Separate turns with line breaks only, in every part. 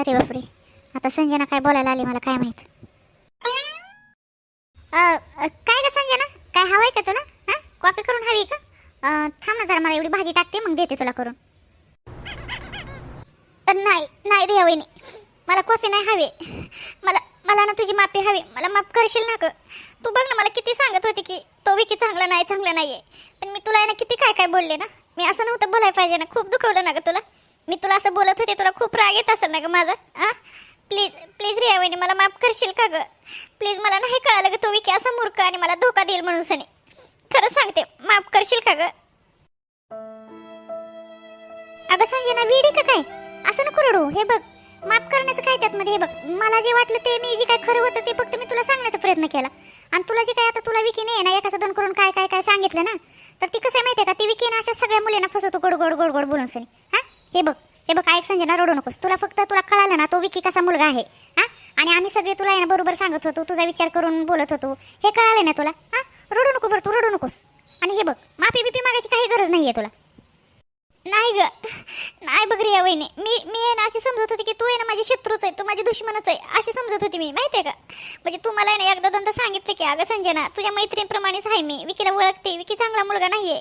अरे बापरे. आता संजना काय बोलायला आली मला काय माहीत? काय ग संजना? काय हवंय का तुला? हा? कॉफी करून हवी का? थांब ना जरा मला एवढी भाजी टाकते मग देते तुला करून. नाही नाही रे वहिनी. मला कॉफी नाही हवी. मला मला ना तुझी माफी हवी. मला माफ करशील ना ग? तू बघ ना मला किती सांगत होती की तो विकी चांगला नाही चांगला नाहीये. पण मी तुला आहे ना किती काय काय बोलले ना? मी असं नव्हतं बोलायला पाहिजे ना. खूप दुखवलं ना ग तुला. मी तुला असं बोलत होते तुला खूप राग येत असेल ना ग माझा? हां प्लीज प्लीज रिया वहिनी मला माफ करशील का ग? प्लीज मला नाही कळालं ग तो विकी असा मूर्ख आणि मला धोका देईल म्हणून सनी. खरं सांगते माफ करशील का ग? अगं संजना विडी का काय? असं नको रडू हे बघ. माफ करण्याचं काय त्यात मध्ये हे बघ. मला जे वाटलं ते मी जे काय खरं होतं ते फक्त मी तुला सांगण्याचा प्रयत्न केला. आणि तुला जे काय आता तुला विकी नाही ना एकाचं दोन करून काय काय काय सांगितलं ना तर ती कसं आहे माहितीये का? ती विकी ना अशा सगळ्या मुलींना फसवतो गोड गोड गोड गोड बोलून सनी. हां? हे बघ हे बघ काय संजना रडू नकोस. तुला फक्त तुला कळालं ना तो विकी कसा मुलगा आहे हा? आणि आम्ही सगळे तुला आहे ना बरोबर सांगत होतो तुझा विचार करून बोलत होतो. हे कळालं ना तुला? हा? रडू नको बरं तू रडू नकोस. आणि हे बघ माफी बिपी मागायची काही गरज नाहीये तुला. नाही ग. नाही बघ रिया वहिनी. मी मी आहे ना अशी समजत होती की तू आहे ना माझी शत्रूच आहे तू माझी दुश्मनच आहे अशी समजत होती मी माहिती आहे का? म्हणजे तू मला आहे ना एकदा दोनदा सांगितलं की अगं संजना तुझ्या मैत्रिणीप्रमाणेच आहे मी विकीला ओळखते विकी चांगला मुलगा नाहीये.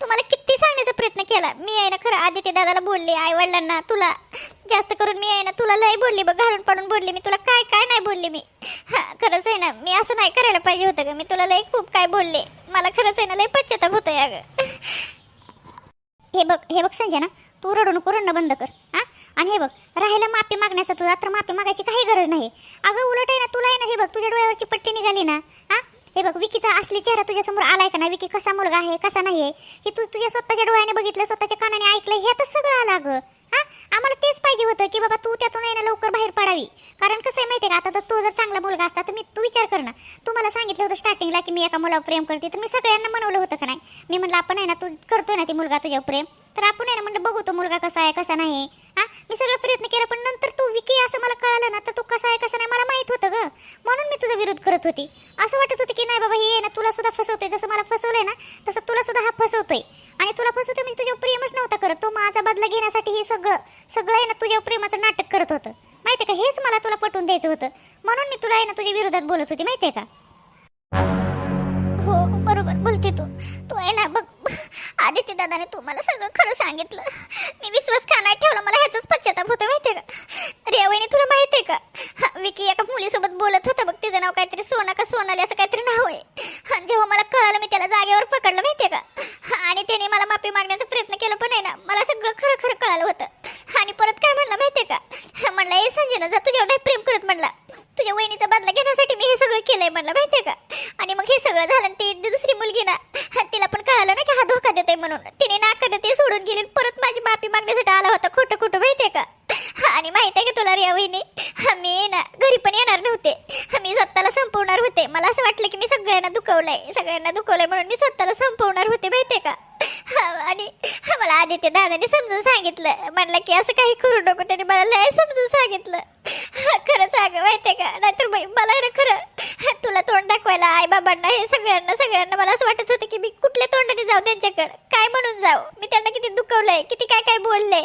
तू मला किती सांगण्याचा प्रयत्न केला. मी आहे ना खरं आदित्य दादाला बोलले आई वडिलांना तुला जास्त करून मी आहे ना तुला लय बोलली बघ घालून पाडून बोलली मी तुला काय काय नाही बोलले मी. हा खरंच आहे ना मी असं नाही करायला पाहिजे होतं ग. मी तुला लय खूप काय बोलले. मला खरंच आहे ना लय पश्चाताप होतोय अगं. हे बघ हे बघ संजय ना तू रडून नको रडणं बंद कर हा? आणि हे बघ राहिलं माफी मागण्याचं तुझा तर माफी मागायची काही गरज नाही. अगं उलट आहे ना तुला आहे ना हे बघ तुझ्या डोळ्यावरची पट्टी निघाली ना हा? हे बघ विकीचा असली चेहरा तुझ्यासमोर आलाय का ना विकी कसा मुलगा आहे कसा नाही आहे हे तू तुझ्या स्वतःच्या डोळ्याने बघितलं स्वतःच्या कानाने ऐकलं हे तर सगळं आलं अगं हा? आम्हाला तेच पाहिजे होतं की बाबा तू त्यातून आहे ना लवकर बाहेर पडावी. कारण कसं आहे माहितीये का आता तर तू जर चांगला मुलगा असता तर मी तू विचार कर ना. तू मला सांगितलं होतं स्टार्टिंगला की मी एका मुलावर प्रेम करते तर मी सगळं म्हणवलं होतं का नाही मी म्हणलं आपण आहे ना तू करतोय ना प्रेम. तर आपण आहे ना म्हणलं बघू तो मुलगा कसा आहे कसा नाही. हा? मी सगळं प्रयत्न केला पण नंतर तू विकी असं मला कळालं ना तर तू कसा आहे कसा नाही मला माहीत होतं ग. म्हणून मी तुझा विरोध करत होती. असं वाटत होतं की नाही बाबा हे ना तुला सुद्धा फसवतोय. जसं मला फसवलंय ना तसं तुला सुद्धा हा फसवतोय. आणि तुला फसवतोय म्हणजे तुझ्या प्रेमच नव्हता करत. तो माझा बदला घेण्यासाठी हे सगळं सगळं आहे ना तुझ्या प्रेमाचं नाटक करत होतं. माहितीये का? हेच मला तुला पटवून द्यायचं होतं. म्हणून मी तुला आहे ना तुझ्या विरोधात बोलत होती. माहितीये का? हो बरोबर. बोलते तू. तू आहे ना बघ आदित्य दादाने तू मला सगळं खरं सांगितलं. मी विश्वास का नाही ठेवला मला ह्याचाच पश्चाताप होतो माहितीये का? रेवणी तुला माहितीये का? विकी एका मुलीसोबत बोलत होता बघ तिचं नाव काहीतरी सोना का सोनाली असं काहीतरी नाव आहे. हा, जेव्हा मला कळालं मी त्याला जागेवर पकडलं माहितीये का? आणि त्याने मला माफी मागण्याचा प्रयत्न केला पण आहे ना मला सगळं खरं खरं कळालं होतं. आणि परत काय म्हणलं माहितीये का? हा, म्हणलं ए संजना जा तुझ्यावर प्रेम करत म्हणला तुझ्या वहिनीचा बदला घेण्यासाठी मी हे सगळं केलंय म्हणलं माहितीये का आणि मग हे सगळं झालं आणि ती दुसरी मुलगी ना हा, तिला पण कळालं ना की हा धोका देतोय म्हणून तिने नाकाने ते सोडून गेली आणि परत माझी माफी मागण्यासाठी आला होता खोटं खोटं माहितीये का हा, आणि माहीत आहे का तुला रिया वहिनी हा, मी ना घरी पण येणार नव्हते हा, मी स्वतःला संपवणार होते मला असं वाटलं की मी सगळ्यांना दुखवलंय सगळ्यांना दुखवलंय म्हणून मी स्वतःला संपवणार होते माहितीये का हा, आणि हा, मला आदित्य दादाने समजून सांगितलं म्हणलं की असं काही करू नको त्याने मला लय समजून सांगितलं हा, खरं सांग माहितीये का नाहीतर बाई, मला आहे ना खरं हा, तुला तोंड दाखवायला आई बाबांना हे सगळ्यांना सगळ्यांना मला असं वाटत होतं की मी कुठल्या तोंडाने जाऊ त्यांच्याकडे? काय म्हणून जाऊ? मी त्यांना किती दुखवलंय किती काय काय बोलले?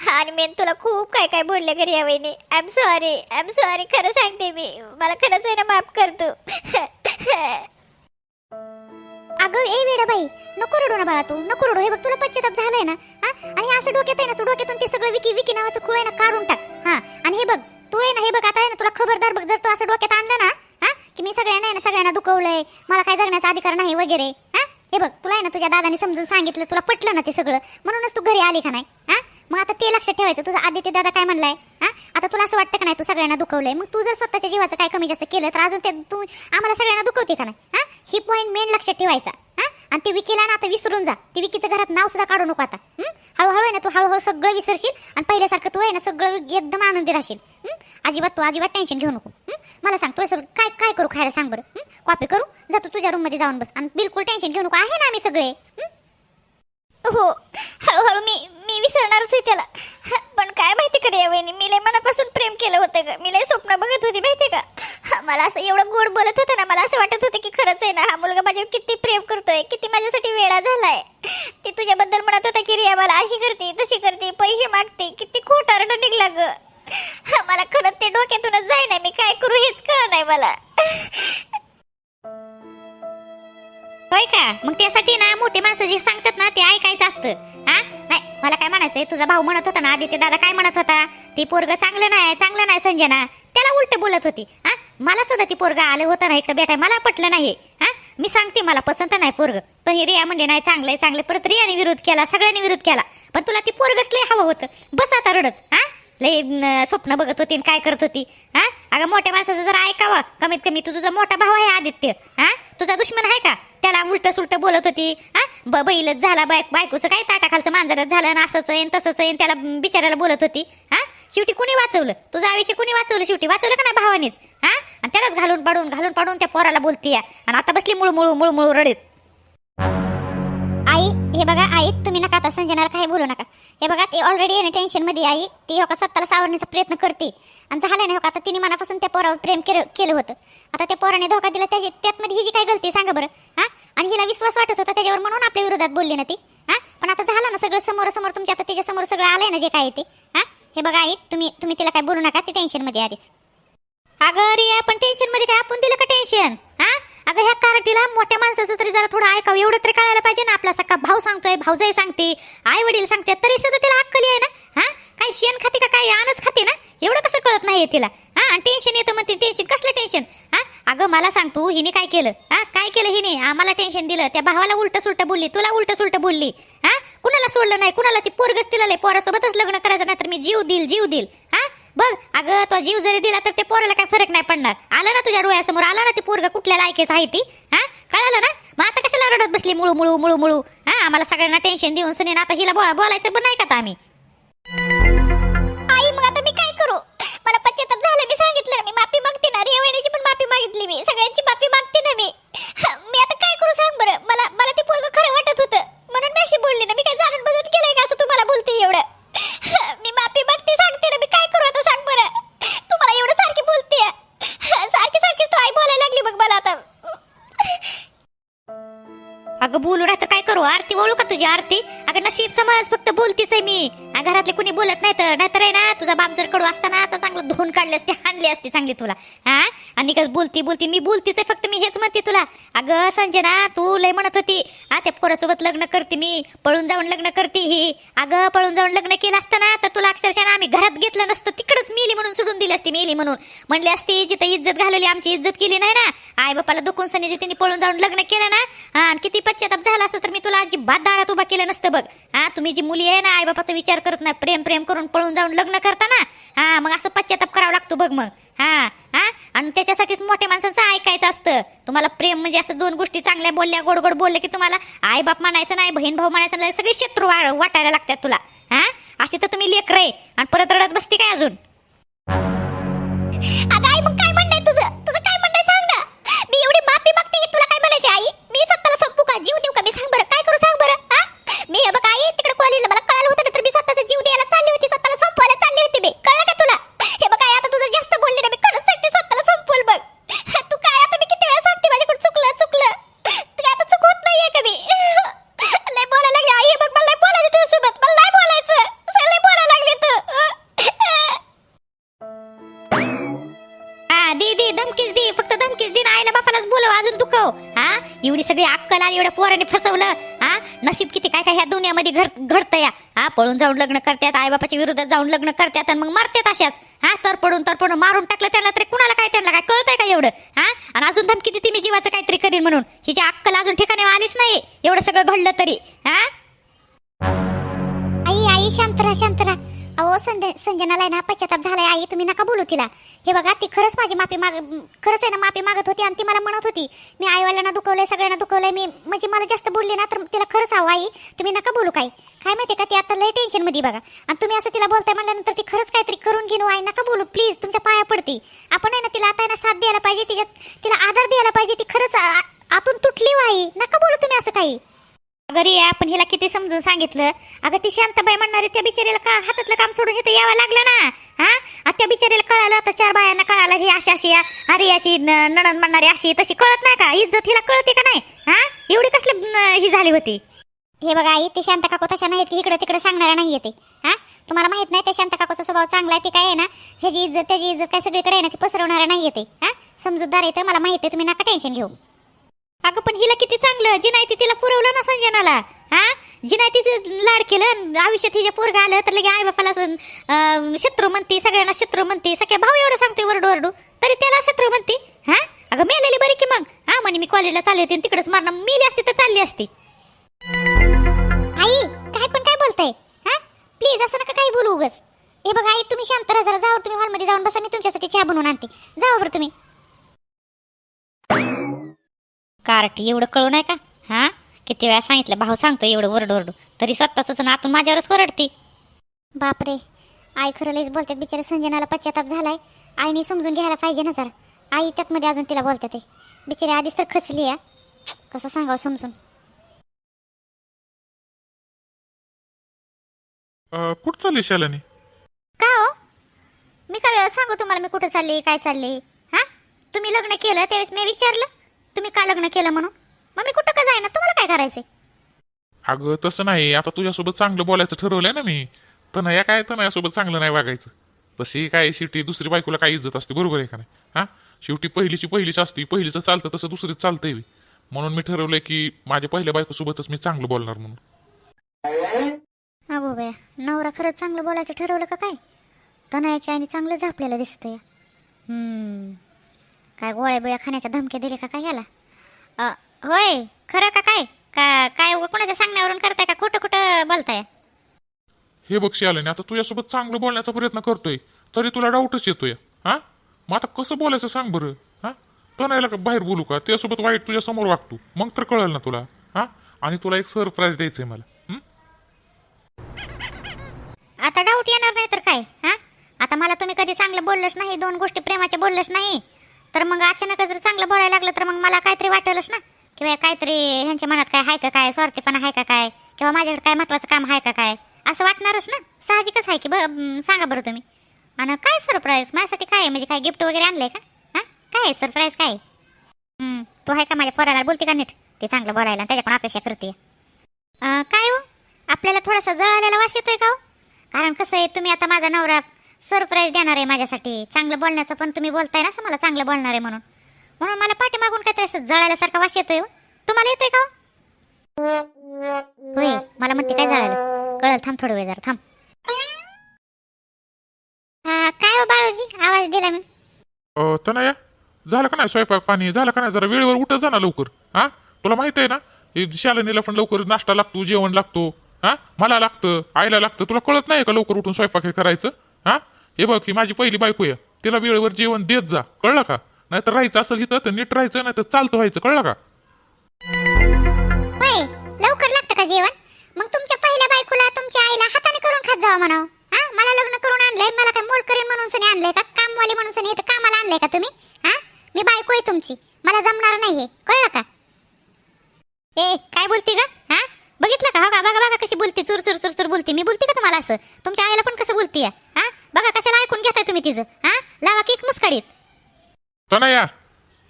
हा, आणि मी तुला खूप काय काय बोलले घरी या वहिनी. I am sorry I am sorry खरं सांगते मी. मला खरंच आहे ना माफ करतो अगं ए वेडा बाई नको रडू ना बाळा तू नको रडू. हे बघ तुला पश्चाताप झालाय ना? हा? आणि असं डोक्यात आहे ना तू डोक्यातून ते सगळं विकी विकी नावाचं खुळ आहे ना काढून टाक. हा? आणि हे बघ तू आहे ना हे बघ आता आहे ना तुला खबरदार बघ जर तू असं डोक्यात आणलं ना हा की मी सगळ्यांना आहे ना सगळ्यांना दुखवलंय मला काय जगण्याचा अधिकार नाही वगैरे हा हे बघ तुला आहे ना तुझ्या दादाने समजून सांगितलं तुला पटलं ना ते सगळं म्हणूनच तू घरी आली का नाही हा? मग आता ते लक्षात ठेवायचं तुझा आदित्य दादा काय म्हणलाय हा? आता तुला असं वाटतं का नाही तू सगळ्यांना दुखवलंय? मग तू जर स्वतःच्या जीवाचं काय कमी जास्त केलं तर अजून ते तू आम्हाला सगळ्यांना दुखवते का नाही हा? ही पॉईंट मेन लक्षात ठेवायचा. आणि ते विकीला ना आता विसरून जा. ते विकीचं घरात नाव सुद्धा काढू नको आता. हळूहळू आहे ना तू हळूहळू सगळं विसरशील आणि पहिल्यासारखं तू आहे ना सगळं एकदम आनंदी राहशील. अजिबात तू अजिबात टेन्शन घेऊ नको. मला सांग तुझ्यासोबत काय काय करू खायला सांग बरं. कॉपी करू? जा तू तुझ्या रूममध्ये जाऊन बस. आणि बिलकुल टेन्शन घेऊ नको. आहे ना आम्ही सगळे. हो. हळूहळू मी मी विसरणारच आहे त्याला. पण काय माहिती का रे वहिनी मी लय मनापासून प्रेम केलं होतं ग. मी लय स्वप्न बघत होती माहिती का? मला असं एवढं गोड बोलत होतं ना मला असं वाटत होतं की खरंच आहे ना हा मुलगा माझ्यावर किती प्रेम करतोय किती माझ्यासाठी वेळा झालाय. ती तुझ्याबद्दल म्हणत होता की रिया मला अशी करते तशी करते पैसे मागते किती खोटारडं निघला ग. मला खरंच ते डोक्यातूनच जाय नाही मी काय करू हेच कळ नाही मला. होय का? मग त्यासाठी ना मोठे माणसं जे सांगतात ना ते ऐकायचं असतं. हा? नाही मला काय म्हणायचंय तुझा भाऊ म्हणत होता ना आदित्य दादा काय म्हणत होता? ती पोरग चांगलं नाही चांगलं नाही संजना. त्याला उलट बोलत होती. हा? मला सुद्धा ती पोरग आलं होतं ना इकडे भेटाय मला पटलं नाही हा. मी सांगते मला पसंत नाही पोरग. पण हे रिया म्हणजे नाही चांगलंय चांगलं परत रियाने विरोध केला सगळ्यांनी विरोध केला. पण तुला ती पोरगच लय हवं होतं. बस आता रडत. हा? लय स्वप्न बघत होती आणि काय करत होती हा? अगं मोठ्या माणसाचं जरा ऐकावं. कमीत कमी तू तुझा मोठा भाऊ आहे आदित्य हा? तुझा दुश्मन आहे का? त्याला उलट सुलट बोलत होती हा? ब- बैलच झाला बायक बायकोचं काय ताटाखालचं मांजरच झालं आणि असंच येईन तसंच येईन त्याला बिचारायला बोलत होती हा? शेवटी कुणी वाचवलं? तुझं आयुष्य कुणी वाचवलं? शेवटी वाचवलं का नाही भावानेच हा? आणि त्यालाच घालून पाडून घालून पाडून त्या पोराला बोलती आणि आता बसली मुळू मुळू मुळू मुळू रडत. हे बघा आई तुम्ही नका आता संजनाला काही बोलू नका. हे बघा ती ऑलरेडी आहे टेन्शनमध्ये आई. ती हो का स्वतःला सावरण्याचा प्रयत्न करते. आणि झालं नाही हो का आता तिने मनापासून त्या पोरावर प्रेम केलं केलं होतं. आता त्या पोराने धोका दिला त्याची त्यात मध्ये ही जी काय गलती सांगा बरं. हा? आणि हिला विश्वास वाटत होता त्याच्यावर म्हणून आपल्या विरोधात बोलली ना ती. हा? पण आता झालं ना सगळं समोर समोर तुमच्या आता त्याच्यासमोर सगळं आलंय ना जे काय आहे ते. हा? हे बघा आई तुम्ही तुम्ही तिला काय बोलू नका ती टेन्शनमध्ये आधीच अगं रिया पण टेन्शनमध्ये काय आपण दिलं का टेन्शन अगं ह्या कारटीला मोठ्या माणसाचं तरी जरा थोडं ऐकावं. एवढं तरी कळायला पाहिजे ना आपला सका भाऊ सांगतोय भाऊजाई सांगते आई वडील सांगते तरी सुद्धा तिला अक्कली आहे ना? हा? काय शेण खाते का काय? आणच खाते ना? एवढं कसं कळत नाहीये तिला. हा? आणि टेन्शन येतं म्हणते टेन्शन कसलं टेन्शन हा? अगं मला सांग तू हिने काय केलं? हा? काय केलं हिने? आम्हाला टेन्शन दिलं. त्या भावाला उलट सुलट बोलली तुला उलट सुलट बोलली. हा? कुणाला सोडलं नाही? कुणाला ती पोरगच तिला पोरासोबतच लग्न करायचं नाही तर मी जीव देईल जीव देईल. हा? बघ अगं तो जीव जरी दिला तर ते पोराला काय फरक नाही पडणार. आलं ना तुझ्या डोळ्यासमोर आला ना ती पोरग कुठल्या ऐकायचं आहे ती? हा? कळालं ना? मग आता कशाला रडत बसली मुळू मुळू मुळू मुळू? हा? आम्हाला सगळ्यांना टेन्शन देऊन सुनीन आता हिला बोलायचं पण नाही का आम्ही? आई मग आता मी काय करू? मला पश्चाताप झालं मी सांगितलं ना मी माफी मागते ना रे वहिनीची पण माफी मागितली मी सगळ्यांची माफी मागते ना मी. मी आता काय करू सांग बरं? मला मला ते पोरग खरं वाटत होतं. म्हणून मी अशी बोलली ना मी काय जाणून बजून केलंय का असं तुम्हाला बोलते एवढं मी माफी मागते सांगते ना मी काय करू आता सांग बरं तुम्हाला एवढं सारखी बोलते सारखी सारखी तू आई बोलायला लागली बघ मला आता अगं बोलू नाही तर काय करू? आरती ओळू का तुझी आरती? अगं नशीब समाज फक्त बोलतीच आहे मी. घरातले कुणी बोलत नाही तर नाहीतर आहे ना तुझा बाप जर कडू असताना तर चांगलं धुवून काढले असते हाणली असते चांगली तुला. हा? आणि कस बोलती बोलती मी बोलतीच आहे फक्त मी हेच म्हणते तुला. अगं संजना तू लय म्हणत होती हा त्या पोरासोबत लग्न करते मी पळून जाऊन लग्न करते ही अगं पळून जाऊन लग्न केलं असतं ना तर तुला अक्षरशः ना आम्ही घरात घेतलं नसतं. तिकडंच मेली म्हणून सोडून दिली असती मेली म्हणून. म्हणली असती जिथं इज्जत घालवली आमची इज्जत केली नाही ना. आई बापाला दुखून सनी तिने पळून जाऊन लग्न केलं ना. हा आणि किती पश्चाताप झाला असतं तर मी तुला अजिबात दारात उभा केलं नसतं बघ. हा तुम्ही जी मुली आहे ना आई बापाचा विचार करत नाही प्रेम प्रेम करून पळून जाऊन लग्न करता ना. हा मग असं पश्चाताप करावा लागतो बघ मग. हा हा? आणि त्याच्यासाठीच मोठ्या माणसांचं ऐकायचं असतं. तुम्हाला प्रेम म्हणजे असं दोन गोष्टी चांगल्या बोलल्या गोड गोड बोलले की तुम्हाला आई बाप म्हणायचं नाही बहीण भाऊ म्हणायचं नाही सगळे शत्रू वाटायला लागतात तुला. हा? असे तर तुम्ही लेकर आहे. आणि परत रडत बसते काय अजून? दे दे धमकीच दे फक्त धमकीच दे आईला बापालाच बोलव अजून दुखव. हा? एवढी सगळी अक्कल आली एवढ्या पोराने फसवलं. हा? नशीब किती काय काय ह्या दुनियामध्ये घर घडतं या? हा? पळून जाऊन लग्न करतात आईबापाच्या विरोधात जाऊन लग्न करतात आणि मग मरतात अशाच. हा? तर पडून तर पडून मारून टाकलं त्यांना तरी कुणाला काय त्यांना काय कळतंय का एवढं? हा? आणि अजून धमकी देते मी जीवाचं काहीतरी करीन म्हणून. हिची अक्कल अजून ठिकाणी आलीच नाही एवढं सगळं घडलं तरी. हा? आई आई शांतरा शांतरा अहो संज संजनाला आहे ना पश्चाताप झालाय आई तुम्ही नका बोलू तिला. हे बघा ती खरंच माझी माफी माग खरंच आहे ना माफी मागत होती आणि ती मला म्हणत होती मी आईवाल्यांना दुखवलंय सगळ्यांना दुखवलंय मी म्हणजे मला जास्त बोलली ना तर तिला खरंच हवं आई. तुम्ही नका बोलू काय काय माहिती का ती आता लय टेन्शनमध्ये बघा. आणि तुम्ही असं तिला बोलताय म्हणल्यानंतर ती खरंच काहीतरी करून घेऊ हो, आई. नका बोलू प्लीज तुमच्या पाया पडती. आपण आहे ना तिला आता आहे ना साथ द्यायला पाहिजे तिच्यात तिला आधार द्यायला पाहिजे ती खरंच आतून तुटली हो, आई. नका बोलू तुम्ही असं काही. अगं या आपण हिला किती समजून सांगितलं? अगं ती शांताबाई म्हणणारी त्या बिचारीला का हातातलं काम सोडून इथं यावं लागलं ना? हा? त्या बिचारीला कळालं आता चार बायांना कळालं ही अशी अशी अरे याची नणन म्हणणारी अशी तशी कळत नाही का? इज्जत हिला कळते का नाही? हा? एवढी कसली ही झाली होती? हे बघा आई ते शांत काकू तशा नाहीत की इकडे तिकडे सांगणार नाही येते हा? तुम्हाला माहीत नाही त्या शांत काकूचा स्वभाव चांगला आहे ते काय आहे ना ह्याची इज्जत त्याची इज्जत काय सगळीकडे आहे ना ती पसरवणार नाही येते हा? समजूतदार येतं मला माहिती आहे तुम्ही नका टेन्शन घेऊ. अगं पण हिला किती चांगलं. जी नाही ती तिला पुरवलं ना संजनाला. हा? जी नाही तिचं लाड केलं आयुष्यात हिच्या पोरगा आलं तर लगे आई बापाला शत्रू म्हणते सगळ्यांना शत्रू म्हणते. सगळ्या भाऊ एवढं सांगते वरडू वरडू. तरी त्याला शत्रू म्हणते. हा? अगं मेलेली बरी की मग. हा म्हणे मी कॉलेजला चालली होती तिकडेच मारणं. मेली असती तर चालली असती. आई काय पण काय बोलताय? हा? प्लीज असं नका काही बोलू उगस हे बघा आई तुम्ही शांत राहा जरा जाऊ तुम्ही हॉलमध्ये जाऊन बसा मी तुमच्यासाठी चहा बनवून आणते. जावा बरं तुम्ही. कार्टी एवढं कळू नाही का? हा? किती वेळा सांगितलं भाऊ सांगतो एवढं ओरडू ओरडू. तरी स्वतःच आतून माझ्यावरच ओरडते. बापरे आई खरं लईच बोलतात बिचारे संजनाला पश्चाताप झालाय. आईने समजून घ्यायला पाहिजे ना जरा. आई त्यात मध्ये अजून तिला बोलतात ते बिचारी आधीच तर खचली या कसं सांगावं समजून?
अं, कुठं चालली शालानी?
का हो? मी काय वेळा सांगू तुम्हाला मी कुठे चालली काय चालली? हा? तुम्ही लग्न केलं त्यावेळेस मी विचारलं. तुम्ही का लग्न केलं म्हणून? मग मी कुठं का जाईना? तुम्हाला काय करायचंय?
अगं तसं नाही. आता तुझ्यासोबत चांगलं बोलायचं ठरवलंय ना मी. तनया काय तनयासोबत चांगलं नाही वागायचं. तशी काय शेवटी दुसरी बायकोला काय इज्जत असते? बरोबर आहे का नाही? हा? शेवटी पहिलीची पहिलीच असते. पहिलीचं चालतं तसं दुसरीच चालतंय. म्हणून मी ठरवलंय की माझ्या पहिल्या बायकोसोबतच मी चांगलं बोलणार म्हणून.
अगो बया नवरा खरंच चांगलं बोलायचं ठरवलं का काय? तनयाच्या आईने चांगलं झापलेलं दिसतंय. हम्म. काय गोळ्या बिळ्या खाण्याच्या धमक्या दिले का काय याला होय खरं का काय? का काय कोणाच्या सांगण्यावरून करताय का? खोटं खोटं बोलताय?
हे बघ शालानी आता तुझ्यासोबत चांगलं बोलण्याचा प्रयत्न करतोय तरी तुला डाऊटच येतोय हा? मग आता कसं बोलायचं सांग बरं हा? तनयाला का बाहेर बोलू का? त्यासोबत वाईट तुझ्या समोर वागतो मग तर कळेल ना तुला हा? आणि तुला एक सरप्राईज द्यायचंय मला?
आता डाऊट येणार नाही तर काय हा? आता मला तुम्ही कधी चांगलं बोललंच नाही दोन गोष्टी प्रेमाच्या बोललंच नाही. तर मग अचानक जर चांगलं बोलायला लागलं तर मग मला काहीतरी वाटेलच ना. किंवा काहीतरी ह्यांच्या मनात काय आहे का काय स्वार्थीपणा आहे का काय किंवा माझ्याकडे काय महत्वाचं काम आहे का काय असं वाटणारच ना. साहजिकच आहे की ब सांगा बरं तुम्ही. आणि काय सरप्राईज माझ्यासाठी काय आहे? म्हणजे काय गिफ्ट वगैरे आणलंय का? हा? काय आहे सरप्राईज काय? आहे? तू आहे का माझ्या पोराला? बोलते का नीट? ते चांगलं बोलायला आणि त्याच्याकडून अपेक्षा करते काय हो? आपल्याला थोडासा जळालेला वास येतोय का हो? कारण कसं आहे तुम्ही आता माझा नवरा सरप्राईज देणार आहे माझ्यासाठी. चांगलं बोलण्याचं पण तुम्ही बोलताय ना असं मला चांगलं बोलणार आहे म्हणून. म्हणून मला पाठीमागून काय तसं जळाल्यासारखा वास येतोय हो. तुम्हाला येतोय का हो? होय मला म्हणते काय जळालं. कळल थांब थोडं वेळ जरा थांब. हा, काय हो बाळूजी? आवाज दिला मी.
अ, तनया झालं का नाही स्वयंपाक पाणी? झालं का नाही? जरा वेळेवर उठत जा ना लवकर. हा? तुला माहीत आहे ना हे शालिनीला पण लवकर नाश्ता लागतो जेवण लागतो. हा? मला लागतं आईला लागतं. तुला कळत नाही का लवकर उठून स्वयंपाक करायचं? हा? हे बघ ही माझी पहिली बायको आहे. तिला वेळेवर जेवण देत जा. कळलं का? नाहीतर राहायचं असेल इथं तर नीट राहायचं नाही तर चालतं व्हायचं. कळलं का?
लवकर लागतं का जेवण? मग तुमच्या पहिल्या बायकोला तुमच्या आईला हाताने करून खात जावा म्हणा हा? मला लग्न करून आणलंय मला काय मोल करेन म्हणून सनी आणलंय का? कामवाली म्हणून सनी इथं कामाला आणलंय का तुम्ही? हा? मी बायको आहे तुमची. मला जमणार नाही हे कळलं का? ए काय बोलती का बघितलं का? हो का? बघा बघा कशी बोलते. चुर चुर चुर चुर बोलते. मी बोलते का तुम्हाला असं? तुमच्या आईला पण कसं बोलते हा? बघा कशाला ऐकून घेताय तुम्ही तिचं? हा? लावा केक मुसकाडीत.
तनया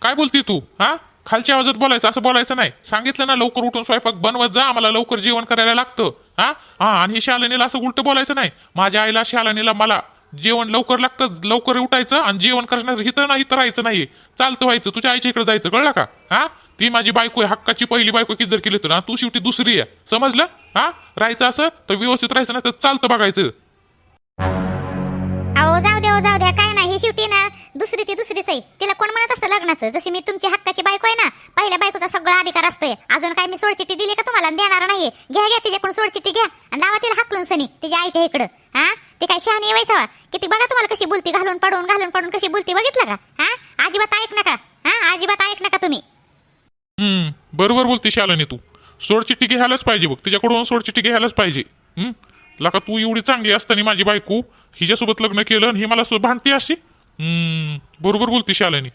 काय बोलती तू? हा? खालच्या आवाजात बोलायचं असं बोलायचं नाही. सांगितलं ना लवकर उठून स्वयंपाक बनवत जा आम्हाला लवकर जेवण करायला लागतं. हा? हा आणि हे शालिनीला असं उलट बोलायचं नाही. माझ्या आईला शालिनीला मला जेवण लवकर लागतं लवकर उठायचं आणि जेवण करण्याचं हिथं नाही तर राहायचं नाही चालतं व्हायचं. तुझ्या आईच्या इकडे जायचं. कळलं का? हा? ती माझी बायको आहे हक्काची पहिली बायको की जर केली तर. ना तू शेवटी दुसरी आहे. समजलं? हा? राहायचं असं? तर व्यवस्थित राहायचं ना तर चालतं बघायचं.
अहो जाऊ द्या हो, जाऊ द्या काय नाही हे शेवटी ना दुसरी ती दुसरीच आहे. तिला कोण म्हणत असतं लग्नाचं? जशी मी तुमची हक्काची बायको आहे ना पहिल्या बायकोचा सगळा अधिकार असतोय. अजून काय मी सोडचिठ्ठी दिली का तुम्हाला? देणार नाही घ्या घ्या तिच्याकडून ती घ्या. आणि लावा तिला हाकलून सनी तिच्या आईच्या इकडं. हा? ती काय शहाणी व्हायचा किती बघा तुम्हाला कशी बोलती घालून पडून घालून पडून कशी बोलती बघितलं का? हा? अजिबात ऐक नका. हा? अजिबात ऐक नका तुम्ही.
हम्म बरोबर बोलते शालनी तू. सोडचिठ्ठी घ्यायलाच पाहिजे बघ तिच्याकडून सोडचिठ्ठी घ्यायलाच पाहिजे. हम्म लका तू एवढी चांगली असताना माझी बायको हिच्यासोबत लग्न केलं आणि हे मला सो- भांडते अशी? हम्म बरोबर बोलते शालनी.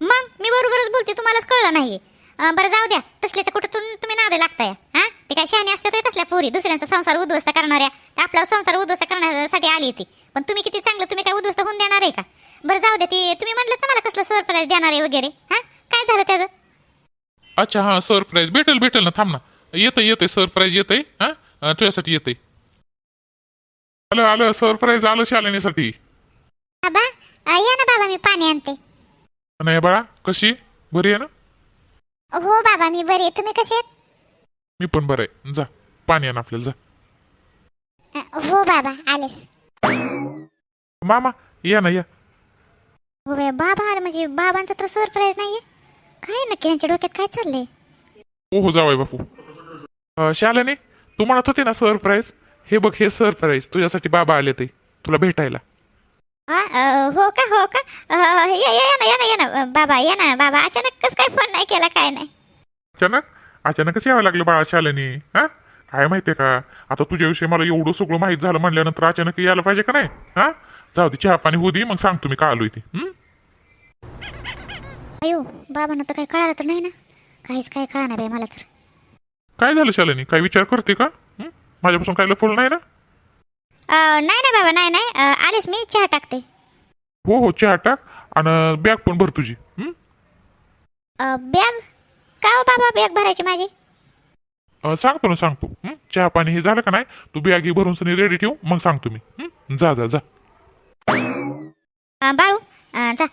मग मी बरोबरच बोलते तुम्हालाच कळलं नाहीये. बरं जाऊ द्या तसल्याच्या कुठं तुम्ही नादे लागताय? हा? ते काय शहाणी असते तसल्या पोरी दुसऱ्यांचा संसार उद्ध्वस्त करणाऱ्या. त्या आपला संसार उद्ध्वस्त करण्यासाठी आली ती. पण तुम्ही किती चांगलं तुम्ही काय उद्ध्वस्त होऊन देणार आहे का? बरं जाऊ द्या ते तुम्ही म्हणलं ना मला कसलं सरप्राईज देणार आहे वगैरे. हा? काय झालं त्याचं?
अच्छा हा सरप्राईज भेटेल भेटेल ना थांब ना. येतंय येतंय सरप्राईज येतंय हा? तुझ्यासाठी येतंय. आलं आलं सरप्राईज आलं शालिनीसाठी.
बाबा अ, या ना बाबा मी पाणी आणते.
नाही बाळा कशी? बरी आहे ना?
हो बाबा मी बरी आहे. तुम्ही कसे आहेत?
मी पण बरं आहे. जा पाणी आण आपल्याला जा.
अ, हो बाबा आलेस.
मामा या ना या.
हो बाई, बाबा आले म्हणजे बाबांचं तर सरप्राईज नाहीये. काय नक्की? यांच्या डोक्यात काय चाललंय?
हो हो जावाय बापू. शालिनी तू म्हणत होती ना सरप्राईज हे बघ हे सरप्राईज तुझ्यासाठी बाबा आले ते. तुला भेटायला.
हा अ, हो का हो का? अ, या या या ना या ना या ना. बाबा या ना बाबा. अचानक कस काय फोन नाही केला काय नाही?
अचानक? अचानकच यावं लागलं बाळा शालिनी. हा? काय माहितीये का? आता तुझ्याविषयी मला एवढं सगळं माहीत झालं म्हणल्यानंतर अचानक यायला पाहिजे का नाही? हा? जाऊ दे चहा पाणी होऊ दे मग सांगतो मी का आलोय ते. हं?
अयो बाबांना तर काही कळालं तर नाही ना? काहीच काय कळणार बाई मला तर.
काय झालं शालिनी? काय विचार करते का? हं? माझ्यापासून काय लफोल नाही ना?
अ, नाही ना बाबा नाही नाही. अ, आलेस मी चहा टाकते.
हो हो चहा टाक आणि बॅग पण भर तुझी. हं?
अ, बॅग? का हो बाबा बॅग भरायची माझी?
अं, सांगतो ना सांगतो. हं? चहा पाणी हे झालं का नाही? तू बॅग ही भरून सनी रेडी ठेव मग सांगतो मी. हं? जा जा जा
अ, बाळू अ, जा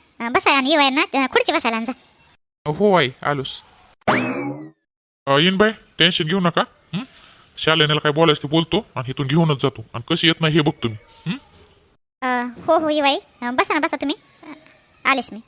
आणि येऊ ना खुर्ची बसायला आणि जा.
हो आई आलोस. येईन बाय टेन्शन घेऊ नका हं? शालिनीला काय बोलायचं ते बोलतो आणि इथून घेऊनच जातो. आणि कशी येत नाही हे बघतो मी हं?
अ, हो हो अ, बसा ना बसा तुम्ही. अ, आलेस मी.